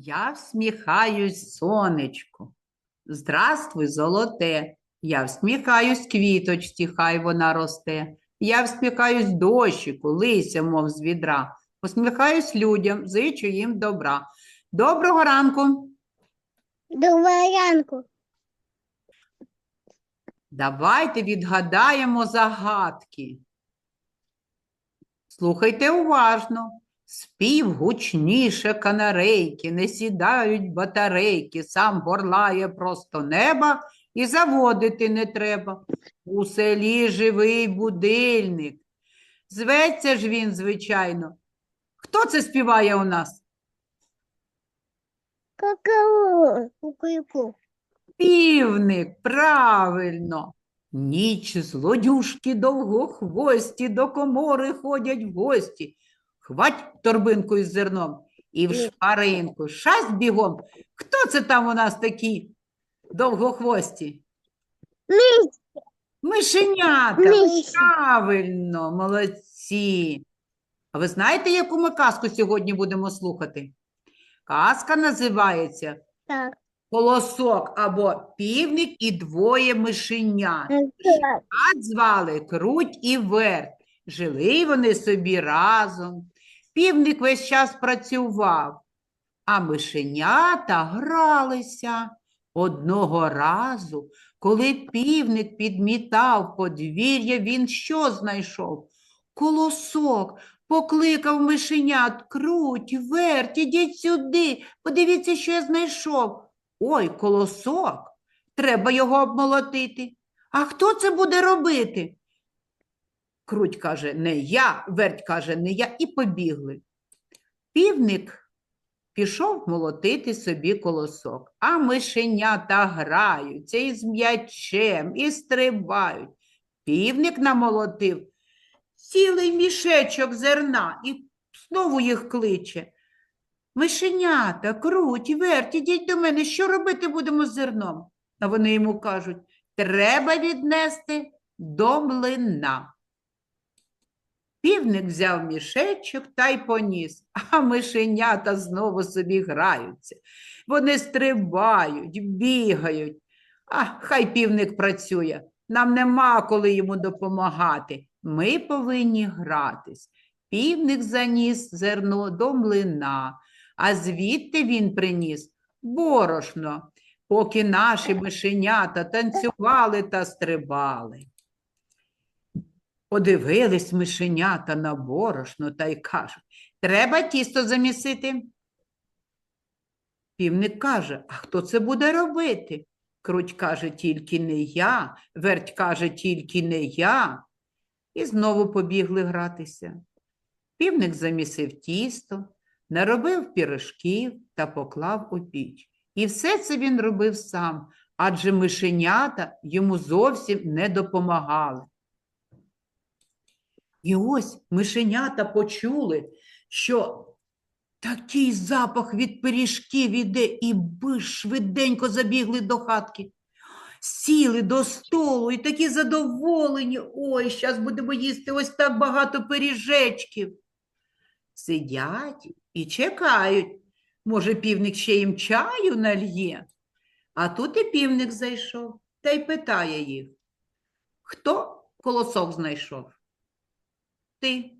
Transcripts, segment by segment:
Я всміхаюсь сонечку. Здравствуй, золоте. Я всміхаюсь квіточці, хай вона росте. Я всміхаюсь дощику, лися, мов з відра. Посміхаюсь людям, зичу їм добра. Доброго ранку. Доброго ранку. Давайте відгадаємо загадки. Слухайте уважно. Спів гучніше канарейки, не сідають батарейки, сам горлає просто неба і заводити не треба. У селі живий будильник. Зветься ж він, звичайно. Хто це співає у нас? Кукуйку. Півник, правильно. Ніч злодюшки довгохвості до комори ходять в гості. Хвать торбинку із зерном і в шпаринку. Шасть бігом. Хто це там у нас такі довгохвості? Мишенята. Миші. Правильно, молодці. А ви знаєте, яку ми казку сьогодні будемо слухати? Казка називається Так. Колосок або півник і двоє мишенят. так. Звали Круть і Верть. Жили вони собі разом. Півник весь час працював, а мишенята гралися. Одного разу, коли півник підмітав подвір'я, він що знайшов? Колосок. Покликав мишенят, круть, верть, ідіть сюди, подивіться, що я знайшов. Ой, колосок, треба його обмолотити. А хто це буде робити? Круть каже, не я, верть каже, не я, і побігли. Півник пішов молотити собі колосок, а мишенята граються і з м'ячем, і стрибають. Півник намолотив цілий мішечок зерна і знову їх кличе. Мишенята, круть, верть, ідіть до мене, що робити будемо з зерном? А вони йому кажуть, треба віднести до млина. Півник взяв мішечок та й поніс, а мишенята знову собі граються. Вони стрибають, бігають. А хай півник працює. Нам нема коли йому допомагати. Ми повинні гратись. Півник заніс зерно до млина, а звідти він приніс борошно, поки наші мишенята танцювали та стрибали. Подивились мишенята на борошно та й кажуть, треба тісто замісити. Півник каже, а хто це буде робити? Круть каже, тільки не я, верть каже, тільки не я. І знову побігли гратися. Півник замісив тісто, наробив пірожків та поклав у піч. І все це він робив сам, адже мишенята йому зовсім не допомагали. І ось мишенята почули, що такий запах від пиріжків іде, і би швиденько забігли до хатки. Сіли до столу і такі задоволені. Ой, зараз будемо їсти ось так багато пиріжечків. Сидять і чекають. Може, півник ще їм чаю нальє. А тут і півник зайшов та й питає їх. Хто колосок знайшов? Ти.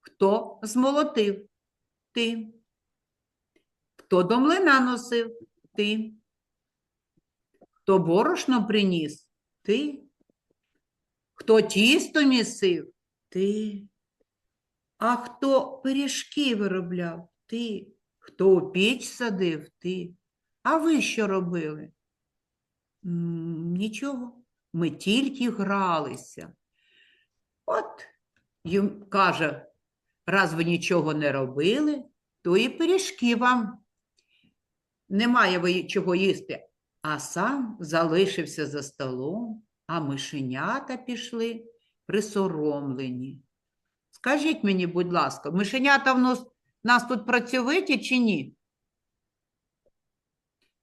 Хто змолотив? Ти. Хто до млина носив? Ти. Хто борошно приніс? Ти. Хто тісто місив? Ти. А хто пиріжки виробляв? Ти. Хто у піч садив? Ти. А ви що робили? «М, Нічого. Ми тільки гралися. От їм каже, раз ви нічого не робили, то і пиріжки вам немає ви чого їсти. А сам залишився за столом, а мишенята пішли присоромлені. Скажіть мені, будь ласка, мишенята в нас, нас тут працьовиті чи ні?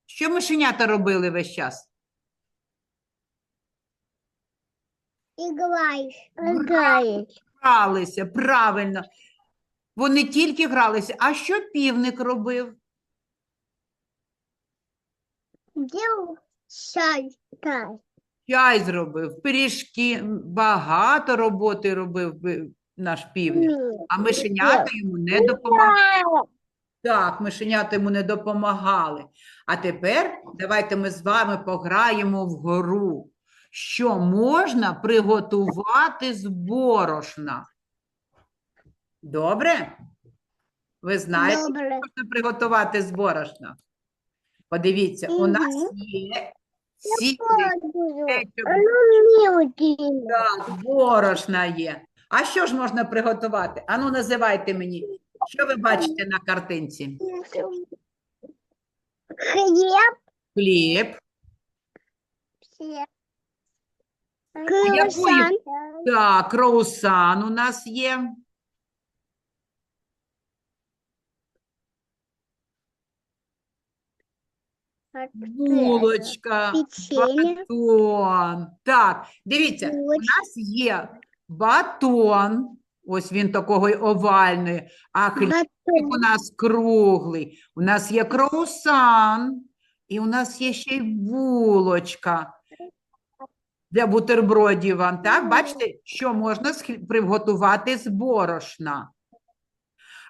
Що мишенята робили весь час? Грають. Гралися, правильно. Вони тільки гралися. А що півник робив? Дів чай. чай. Чай зробив, пиріжки, багато роботи робив наш півник, а мишенята йому не допомагали. Так, мишенята йому не допомагали. А тепер давайте ми з вами пограємо в гору. Що можна приготувати з борошна? Добре? Ви знаєте, Добре. що можна приготувати з борошна? Подивіться, у нас є цілий ну. Так, борошна є. А що ж можна приготувати? Ану, називайте мені. Що ви бачите на картинці? Хлеб. Хліб. Круассан. Так, круасан у нас є. Булочка, Печенье. батон. Так, дивіться, у нас є батон. Ось він такого овальної, а хліб у нас круглий. У нас є круасан, і у нас є ще й булочка для бутербродів вам. Так, бачите, що можна приготувати з борошна.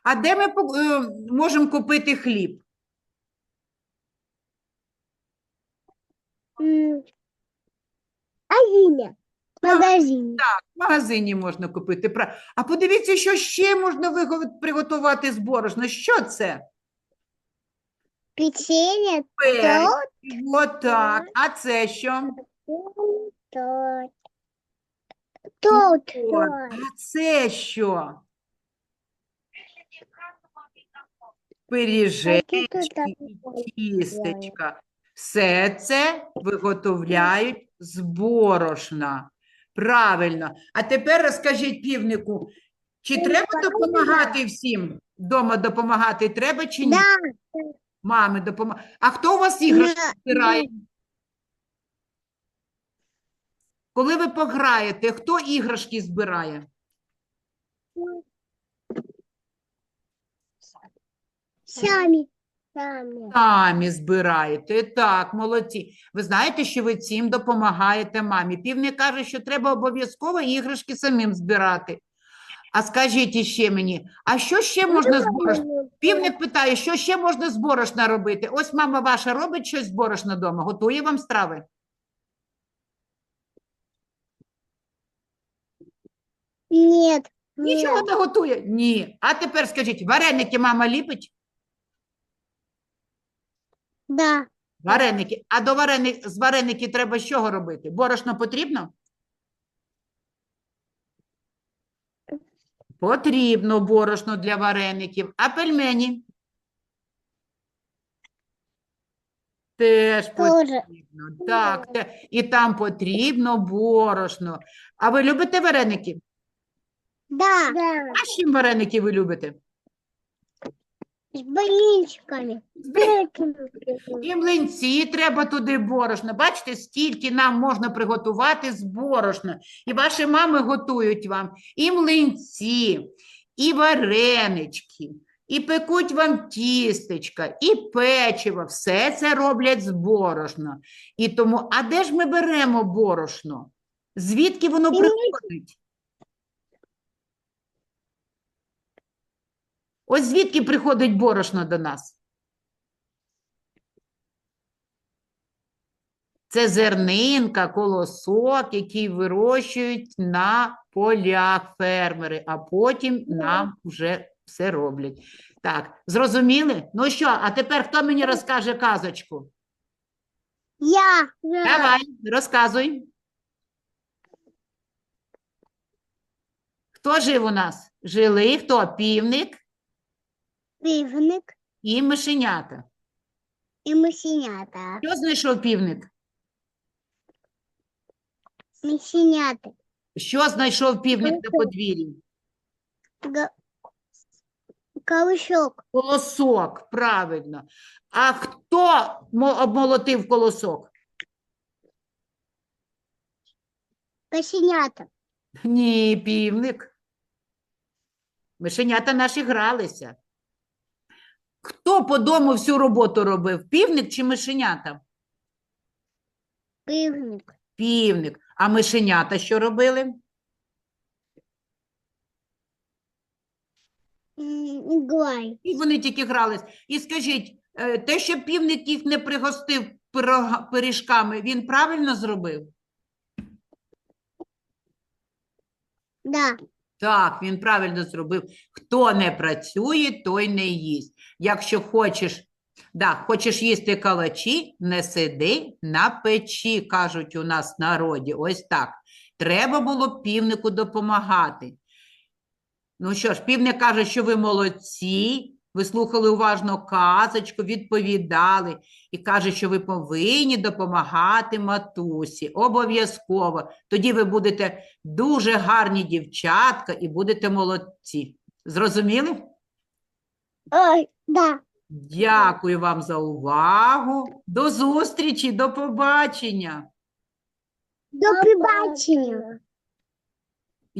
А де ми е, можемо купити хліб? М. Азиня. В магазине. В магазині можна купити. А подивіться, що ще можна приготувати з борошна. Що це? Торт. Отак. А це що? Торт. От. А це що? Пиріжечки, тістечка. Все це виготовляють з борошна. Правильно. А тепер розкажіть півнику, чи треба допомагати всім? Вдома допомагати треба чи ні? Да. Мами допомагати. А хто у вас іграшки Да, збирає? Коли ви пограєте, хто іграшки збирає? Сами. Самі збираєте. Так, молодці. Ви знаєте, що ви цим допомагаєте мамі. Півник каже, що треба обов'язково іграшки самим збирати. А скажіть іще мені, а що ще можна з борошна? Півник питає, що ще можна з борошна робити? Ось мама ваша робить щось з борошна вдома, готує вам страви? Нет. Нічого не готує? Ні. А тепер скажіть, вареники мама ліпить? Да. Вареники. А до вареник, з вареників треба з чого робити? Борошно потрібно? Потрібно борошно для вареників. А пельмені? Теж Тоже. потрібно. Так, те- і там потрібно борошно. А ви любите вареники? Да. Да. А з чим вареники ви любите? С блинчиками. І млинці треба туди борошно. Бачите, скільки нам можна приготувати з борошна. І ваші мами готують вам і млинці, і варенички, і пекуть вам тістечка, і печиво. Все це роблять з борошна. І тому, а де ж ми беремо борошно? Звідки воно приходить? Ось звідки приходить борошно до нас? Це зернинка, колосок, який вирощують на полях фермери, а потім нам вже все роблять. Так, зрозуміли? Ну що, а тепер хто мені розкаже казочку? Я. Давай, розказуй. Хто жив у нас? Жили хто? Півник Пивник і мишенята. и мышенята. Що знайшов півник? Мышенята. Що знайшов півник на подвір'ї? Га- Колышок. Колосок, правильно. А хто мо- обмолотив колосок? Кошенята. Ні, півник. Мишенята наші гралися. Хто по дому всю роботу робив? Півник чи мишенята? Півник. Півник. А мишенята що робили? Глай. І вони тільки грались. І скажіть, е, те, що півник їх не пригостив пирога- пиріжками, він правильно зробив? Да. Так, він правильно зробив. Хто не працює, той не їсть. Якщо хочеш, да, хочеш їсти калачі, не сиди на печі, кажуть у нас в народі. Ось так. Треба було півнику допомагати. Ну що ж, півник каже, що ви молодці, ви слухали уважно казочку, відповідали і каже, що ви повинні допомагати матусі. Обов'язково. Тоді ви будете дуже гарні дівчатка і будете молодці. Зрозуміли? Ой, да. Дякую вам за увагу. До зустрічі, до побачення. До побачення.